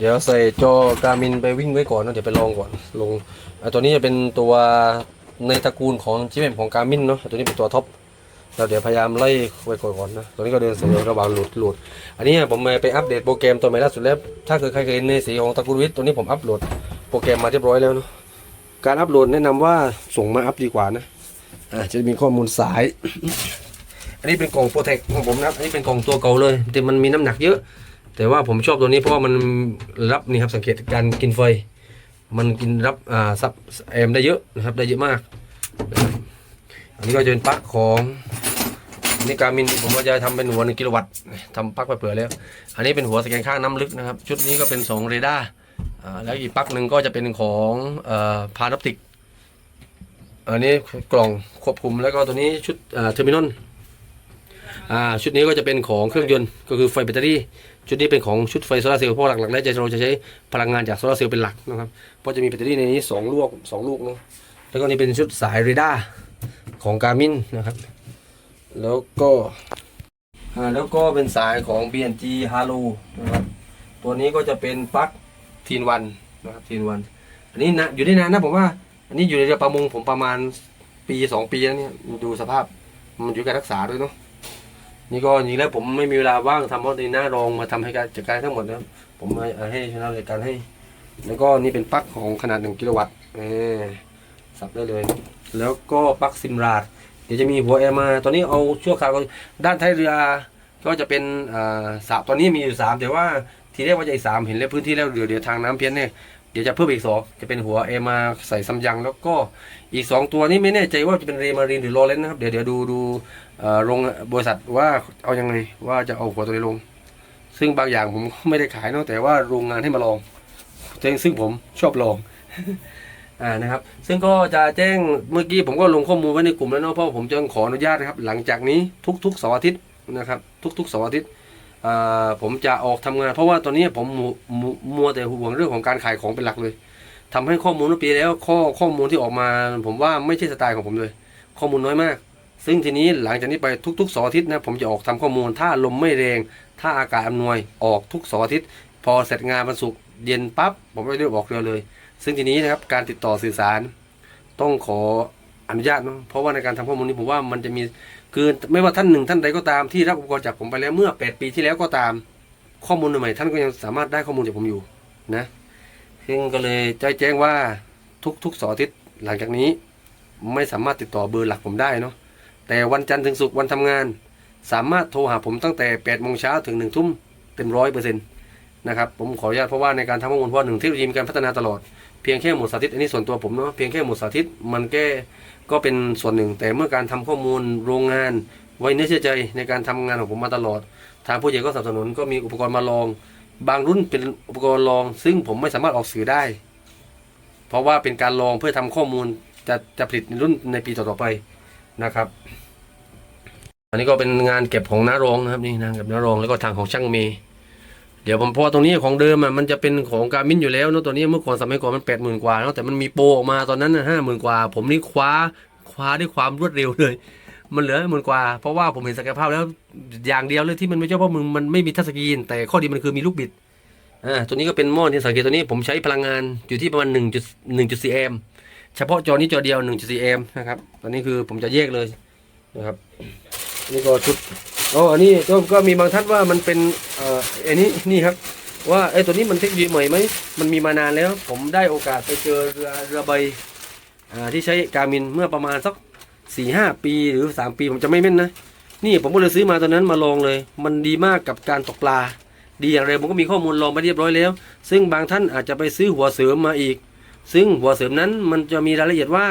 เดี๋ยวใส่จอการมินไปวิ่งไว้ก่อนนะเดี๋ยวไปลองก่อนลงอะตัวนี้จะเป็นตัวในตระกูลของชิปเอ็มของการมินเนาะตัวนี้เป็นตัวท็อปเราเดี๋ยวพยายามไล่ไว้ก่อนก่อนนะตัวนี้ก็เดินสายระหว่างหลุดหลุดอันนี้ผมไปอัปเดตโปรแกรมตัวใหม่ล่าสุดแล้วถ้าเกิดใครเคยเห็นในสีของตระกูลวิทย์ตัวนี้ผมอัปโหลดโปรแกรมมาเรียบร้อยแล้วเนาะการอัปโหลดแนะนำว่าส่งมาอัปดีกว่านะอะจะมีข้อมูลสาย อันนี้เป็นกล่องโปรเทคของผมนะอันนี้เป็นกล่องตัวเก่าเลยแต่มันมีน้ำหนักเยอะ แต่ว่าผมชอบตัวนี้เพราะว่ามันรับนี่ครับสังเกตการกินไฟ มันกินรับอ่าซับแอมได้เยอะนะครับได้เยอะมากอันนี้ก็จะเป็นปลั๊กของนนี้การมินผมว่าจะทำเป็นหัวหนึ่งกิโลวัตต์ทำปลั๊กไปเผื่อแล้ว อันนี้เป็นหัวสแกนข้างน้ำลึกนะครับ ชุดนี้ก็เป็นสองเรดาร์อ่าแล้วอีกปลั๊กหนึ่งก็จะเป็นของอ่พานัปติก อันนี้กล่องควบคุมแล้วก็ตัวนี้ชุดเทอร์มินอล อ่าชุดนี้ก็จะเป็นของเครื่องยนต์ก็คือไฟแบตเตอรี่ ชุดนี้เป็นของชุดไฟโซลาร์เซลล์เพราะหลักๆแล้วจะเราจะใช้พลังงานจากโซลาร์เซลล์เป็นหลักนะครับเพราะจะมีแบตเตอรี่ในนี้สองลูกสองลูกนะแล้วก็นี่เป็นชุดสายเรดาร์ของการ์มินนะครับ แล้วก็อ่าแล้วก็เป็นสายของ BNG Halo นะครับตัวนี้ก็จะเป็นปลั๊กทีนวันนะครับทีนวันอันนี้นะอยู่ได้นานนะผมว่า อันนี้อยู่ในเรือประมงผมประมาณปีสองปีแล้วเนี่ยดูสภาพมันอยู่การรักษาด้วยเนาะ นี่ก็จริงๆแล้วผมไม่มีเวลาว่างทำเพราะในหน้ารองมาทำให้การจัดการทั้งหมดนะครับผมให้ให้ชนะจัดการให้ แล้วก็นี่เป็นปลั๊กของขนาด 1 กิโลวัตต์เออสับได้เลย แล้วก็ปลั๊กซิมราดเดี๋ยวจะมีหัวแอร์มา ตอนนี้เอาชั่วคราวก่อนด้านท้ายเรือก็จะเป็นอ่าสามตอนนี้มีอยู่สามแต่ว่าทีแรกว่าจะอีกสามเห็นแล้วพื้นที่แล้วเดี๋ยวเดี๋ยวทางน้ำเพี้ยนเนี่ย ดี๋ยวจะเพิ่มอีกสองจะเป็นหัวแอมาใส่ซัมยังแล้วก็อีกสองตัวนี้ไม่แน่ใจว่าจะเป็นเรมารีนหรือโรเลนนะครับ เดี๋ยวเดี๋ยวดูดูโรงบริษัทว่าเอายังไงว่าจะเอาหัวตัวนี้ลง ซึ่งบางอย่างผมไม่ได้ขายเนอะแต่ว่าโรงงานให้มาลองซึ่งผมชอบลองอ่านะครับ ซึ่งก็จะแจ้งเมื่อกี้ผมก็ลงข้อมูลไว้ในกลุ่มแล้วเนาะเพราะผมจะขออนุญาตนะครับ หลังจากนี้ทุกๆเสาร์อาทิตย์นะครับ ทุกๆเสาร์อาทิตย์ ผมจะออกทำงาน เพราะว่าตอนนี้ผมมัวมัวมัวแต่ห่วงเรื่องของการขายของเป็นหลักเลยทำให้ข้อมูลปีแล้วข้อข้อมูลที่ออกมา ผมว่าไม่ใช่สไตล์ของผมเลย ข้อมูลน้อยมาก ซึ่งทีนี้หลังจากนี้ไปทุกๆสาร์อาทิตย์นะผมจะออกทำข้อมูล ถ้าลมไม่แรง ถ้าอากาศอำนวยออกทุกสาร์อาทิตย์ พอเสร็จงานวันศุกร์เย็นปั๊บผมก็ได้ออกเรือเลย ซึ่งทีนี้นะครับการติดต่อสื่อสาร ต้องขออนุญาตเนาะเพราะว่าในการทำข้อมูลนี้ผมว่ามันจะมี คือไม่ว่าท่านหนึ่งท่านใดก็ตามที่รับอุปกรณ์จากผมไปแล้วเมื่อ 8 ปีที่แล้วก็ตาม ข้อมูลใหม่ท่านก็ยังสามารถได้ข้อมูลจากผมอยู่นะซึ่งก็เลยจแจ้งว่าทุกๆเสอทิตหลังจากนี้ ไม่สามารถติดต่อเบอร์หลักผมได้เนาะแต่วันจันทร์ถึงศุกร์วันทำงาน สามารถโทรหาผมตั้งแต่8โมงเช้าถึง1ทุ่มเต็มร้อยเปอร์เซ็นต์ นะครับผมขออนุญาตเพราะว่าในการทำข้อมูลเพราะว่าหนึ่งเทคโนโลยีมีการพัฒนาตลอดเพียงแค่หมวดสาธิตอันนี้ส่วนตัวผมเนาะเพียงแค่หมวดสาธิตมันแก้ก็เป็นส่วนหนึ่ง แต่เมื่อการทำข้อมูลโรงงาน ไว้เนื้อเชื่อใจในการทำงานของผมมาตลอด ทางผู้ใหญ่ก็สนับสนุนก็มีอุปกรณ์มาลอง บางรุ่นเป็นอุปกรณ์ลอง ซึ่งผมไม่สามารถออกสื่อได้ เพราะว่าเป็นการลองเพื่อทำข้อมูลจะจะผลิตในรุ่นในปีต่อๆไปนะครับ อันนี้ก็เป็นงานเก็บของน้ารองนะครับนี่งานเก็บน้ารองแล้วก็ทางของช่างเมย์ เดี๋ยวผมพราะว่าตรงนี้ของเดิมอะมันจะเป็นของการมินอยู่แล้วเนอะตัวนี้เมื่อก่อนสมัยก่อนมันแปดหมื่นกว่าเนอะแต่มันมีโปรออกมาตอนนั้นห้าหมื่นกว่า ผมนี่คว้าคว้าด้วยความรวดเร็วเลย มันเหลือหมื่นกว่า เพราะว่าผมเห็นศักยภาพแล้วอย่างเดียวเลยที่มันไม่ใช่เพราะมึงมันไม่มีทัชสกรีนแต่ข้อดีมันคือมีลูกบิดอ่าตัวนี้ก็เป็นหม้อที่สังเกตตัวนี้ผมใช้พลังงานอยู่ที่ประมาณ1 1 4แอมเฉพาะจอนี้จอเดียว1.4แอมนะครับตอนนี้คือผมจะแยกเลยนะครับนี่ก็ชุด อ๋ออันนี้ก็ก็มีบางท่านว่ามันเป็นเอ่ออันนี้นี่ครับ ว่าไอ้ตัวนี้มันเทคโนโลยีใหม่ไหมมันมีมานานแล้ว ผมได้โอกาสไปเจอเรือเรือใบอ่าที่ใช้การมินเมื่อประมาณสักสี่ห้าปีหรือสามปีผมจะไม่แม่นนะ นี่ผมก็เลยซื้อมาตอนนั้นมาลองเลย มันดีมากกับการตกปลา ดีอย่างไรผมก็มีข้อมูลลองไปเรียบร้อยแล้ว ซึ่งบางท่านอาจจะไปซื้อหัวเสริมมาอีก ซึ่งหัวเสริมนั้นมันจะมีรายละเอียดว่า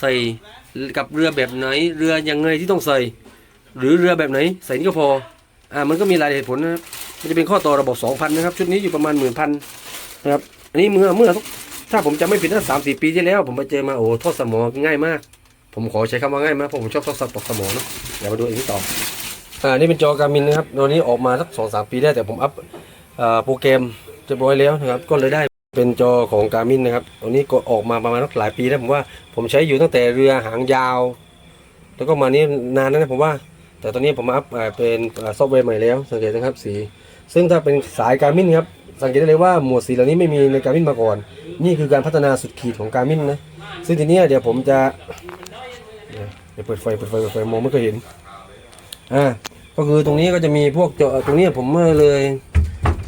ใส่กับเรือแบบไหนเรือยังไงที่ต้องใส่ หรือเรือแบบไหนใส่นี่ก็พออ่ามันก็มีรายเหตุผลนะครับมันจะเป็นข้อต่อระบบ2,000นะครับชุดนี้อยู่ประมาณหมื่นพันนะครับอันนี้เมื่อเมื่อถ้าผมจะไม่ผิดนะสามสี่ปีที่แล้ว ผมไปเจอมาโอ้ทอดสมองง่ายมาก ผมขอใช้คำว่าง่ายมากเพราะผมชอบทอดสมองเนาะเดี๋ยวมาดูอีกทีต่ออ่านี่เป็นจอการมินนะครับตัวนี้ออกมาสักสองสามปีได้แต่ผมอัพอ่าโปรแกรมเรียบร้อยแล้วนะครับก็เลยได้เป็นจอของการมินนะครับตัวนี้ก็ออกมาประมาณสักหลายปีแล้วผมว่าผมใช้อยู่ตั้งแต่เรือหางยาว แล้วก็มานี่นานแล้วนะผมว่า แต่ตอนนี้ผมอัพเป็นซอฟต์แวร์ใหม่แล้ว สังเกตนะครับสี ซึ่งถ้าเป็นสายการมินครับ สังเกตได้เลยว่าหมวดสีเหล่านี้ไม่มีในการมินมาก่อน นี่คือการพัฒนาสุดขีดของการมินนะ ซึ่งทีนี้เดี๋ยวผมจะ เดี๋ยวเปิดไฟ เปิดไฟ เปิดไฟ มองไม่เคยเห็น อ่า ก็คือตรงนี้ก็จะมีพวกจอ ตรงนี้ผมเลย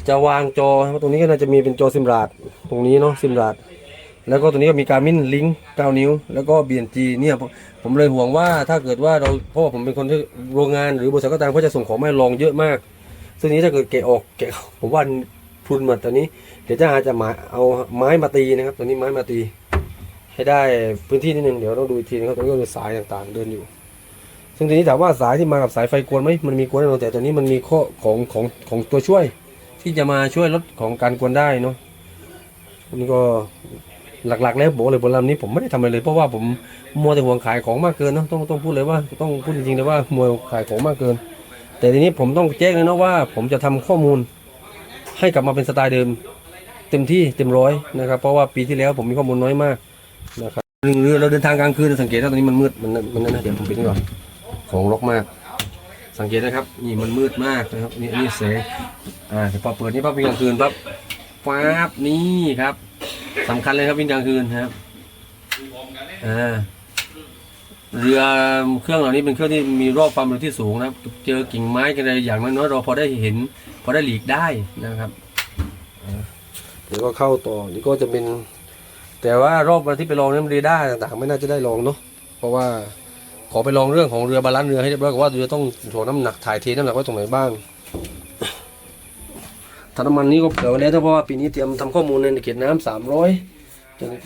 จะวางจอครับตรงนี้ก็น่าจะมีเป็นจอซิมราด ตรงนี้เนาะซิมราด แล้วก็ตรงนี้ก็มีการมินลิงก์9นิ้ว แล้วก็ BNG เนี่ยผมเลยห่วงว่าถ้าเกิดว่าเราเพราะว่าผมเป็นคนที่โรงงานหรือบริษัทก็ตามเขาจะส่งของมาลองเยอะมาก ซึ่งนี้ถ้าเกิดแกะออกแกะผมว่าพุนหมดตอนนี้ เดี๋ยวจะอาจจะมาเอาไม้มาตีนะครับตอนนี้ไม้มาตี ให้ได้พื้นที่นิดนึงเดี๋ยวต้องดูอีกทีนะครับตรงนี้ก็มีสายต่างๆเดินอยู่ ซึ่งทีนี้ถามว่าสายที่มากับสายไฟกวนไหมมันมีกวนแน่นอนแต่ตัวนี้มันมีข้อของของของตัวช่วย ที่จะมาช่วยลดของการกวนได้เนาะอันนี้ก็ หลักๆแล้วบอกเลยบนลำนี้ผมไม่ได้ทำอะไรเลย เพราะว่าผมมัวแต่ห่วงขายของมากเกินเนาะต้องต้องพูดเลยว่าต้องพูดจริงๆเลยว่ามัวขายของมากเกิน แต่ทีนี้ผมต้องแจ้งเลยนะว่า ผมจะทำข้อมูล ให้กลับมาเป็นสไตล์เดิม เต็มที่เต็มร้อยนะครับ เพราะว่าปีที่แล้วผมมีข้อมูลน้อยมากนะครับหนึ่งเรือเราเดินทางกลางคืนสังเกตว่าตอนนี้มันมืดมันมันนั่นนะเดี๋ยวผมปิดนี่ก่อนของรกมาก สังเกตนะครับนี่มันมืดมากนะครับนี่นี่แสอ่าพอเปิดนี่ปั๊บวิ่งกลางคืนปั๊บฟ้าบนี่ครับ สำคัญเลยครับวิ่งกลางคืนนะครับอ่าเรือเครื่องเหล่านี้เป็นเครื่องที่มีรอบความเร็วที่สูงนะครับเจอกิ่งไม้กันอะไรอย่างน้อยๆเราพอได้เห็น พอได้หลีกได้นะครับอ่าเดี๋ยวก็เข้าต่อนี่ก็จะเป็น แต่ว่ารอบวันที่ไปลองนั้นเรดาร์ต่างๆ ไม่น่าจะได้ลองเนาะเพราะว่าขอไปลองเรื่องของเรือ บาลานซ์เรือให้เรียบร้อยก่อนว่าเรือต้องถ่วงน้ำหนักถ่ายเทน้ำหนักไว้ตรงไหนบ้าง ถังน้ำมันนี้ก็เผื่อไว้แล้วเพราะว่าปีนี้เตรียมทำข้อมูลในเขตน้ำสามร้อย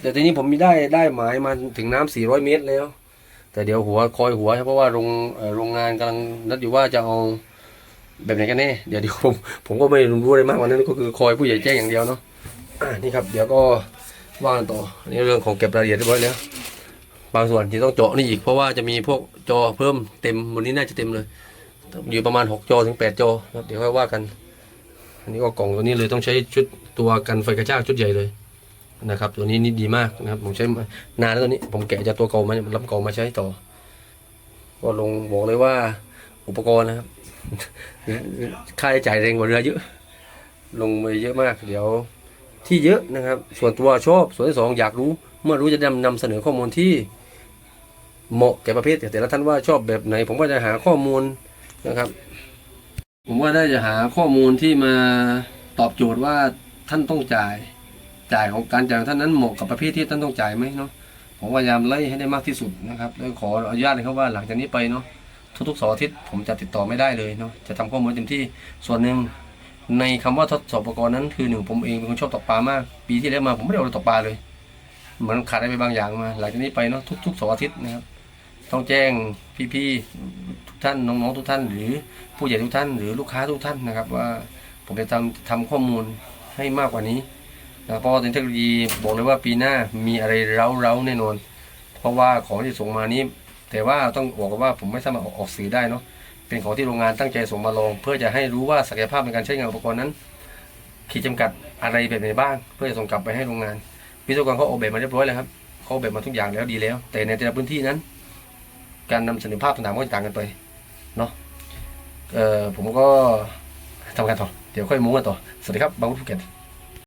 แต่ทีนี้ผมมีได้ได้หมายมาถึงน้ำสี่ร้อยเมตรแล้ว แต่เดี๋ยวหัวคอยหัวเพราะว่าโรงโรงงานกำลังนัดอยู่ว่าจะเอาแบบไหนกันแน่เดี๋ยวเดี๋ยวผมผมก็ไม่รู้อะไรมากกว่านั้นก็คือคอยผู้ใหญ่แจ้งอย่างเดียวเนาะนี่ครับ เดี๋ยวก็ว่ากันต่อนี่เรื่องของเก็บรายละเอียดเรียบร้อยแล้ว บางส่วนที่ต้องเจาะนี่อีกเพราะว่าจะมีพวกจอเพิ่มเต็มบนนี้น่าจะเต็มเลย อยู่ประมาณ6จอถึง8จอครับเดี๋ยวค่อยว่ากัน อันนี้ก็กล่องตัวนี้เลยต้องใช้ชุดตัวกันไฟกระชากชุดใหญ่เลยนะครับตัวนี้นี่ดีมากนะครับผมใช้มานานแล้วตัวนี้ผมแกะจากตัวเก่ามารับเก่ามาใช้ต่อ ก็ลงบอกเลยว่าอุปกรณ์นะครับค่าใช้จ่ายแรงกว่าเรือเยอะ ลงไปเยอะมากเดี๋ยวที่เยอะนะครับ ส่วนตัวชอบส่วนที่สองอยากรู้ เมื่อรู้จะนำนำเสนอข้อมูลที่เหมาะแก่ประเภทแต่ละท่านว่าชอบแบบไหน ผมก็จะหาข้อมูลนะครับ ผมว่าได้จะหาข้อมูลที่มาตอบโจทย์ว่าท่านต้องจ่าย จ่ายของการจ่ายของท่านนั้นเหมาะกับประเภทที่ท่านต้องจ่ายไหมเนาะผมพยายามไล่ให้ได้มากที่สุดนะครับแล้วขออนุญาตเลยครับว่าหลังจากนี้ไปเนาะทุกๆเสาร์อาทิตย์ผมจะติดต่อไม่ได้เลยเนาะจะทำข้อมูลเต็มที่ส่วนหนึ่งในคำว่าทดสอบอุปกรณ์นั้นคือหนึ่งผมเองเป็นคนชอบตกปลามาก ปีที่แล้วมาผมไม่ได้เอาอะไรตกปลาเลยเหมือนขาดอะไรไปบางอย่างมา หลังจากนี้ไปเนาะทุกๆเสาร์อาทิตย์นะครับ ต้องแจ้งพี่ๆทุกท่านน้องๆทุกท่าน หรือผู้ใหญ่ทุกท่าน หรือลูกค้าทุกท่านนะครับ ว่าผมจะทำทำข้อมูลให้มากกว่านี้นะเพราะว่าเทคโนโลยีบอกเลยว่าปีหน้ามีอะไรเร้าๆแน่นอน เพราะว่าของที่ส่งมานี้ แต่ว่าต้องบอกกันว่าผมไม่สามารถออกออกสื่อได้เนาะเป็นของที่โรงงานตั้งใจส่งมาลอง เพื่อจะให้รู้ว่าศักยภาพในการใช้งานอุปกรณ์นั้น ขีดจำกัดอะไรแบบไหนบ้าง เพื่อจะส่งกลับไปให้โรงงานวิศวกรเขาออกแบบมาเรียบร้อยแล้วครับเขาออกแบบมาทุกอย่างแล้วดีแล้ว แต่ในแต่ละพื้นที่นั้น การนำเสนอภาพต่างๆก็จะต่างกันไปเนาะเอ่อผมก็ทำงานต่อเดี๋ยวค่อยมู้กันต่อสวัสดีครับบางวุฒิภูเก็ต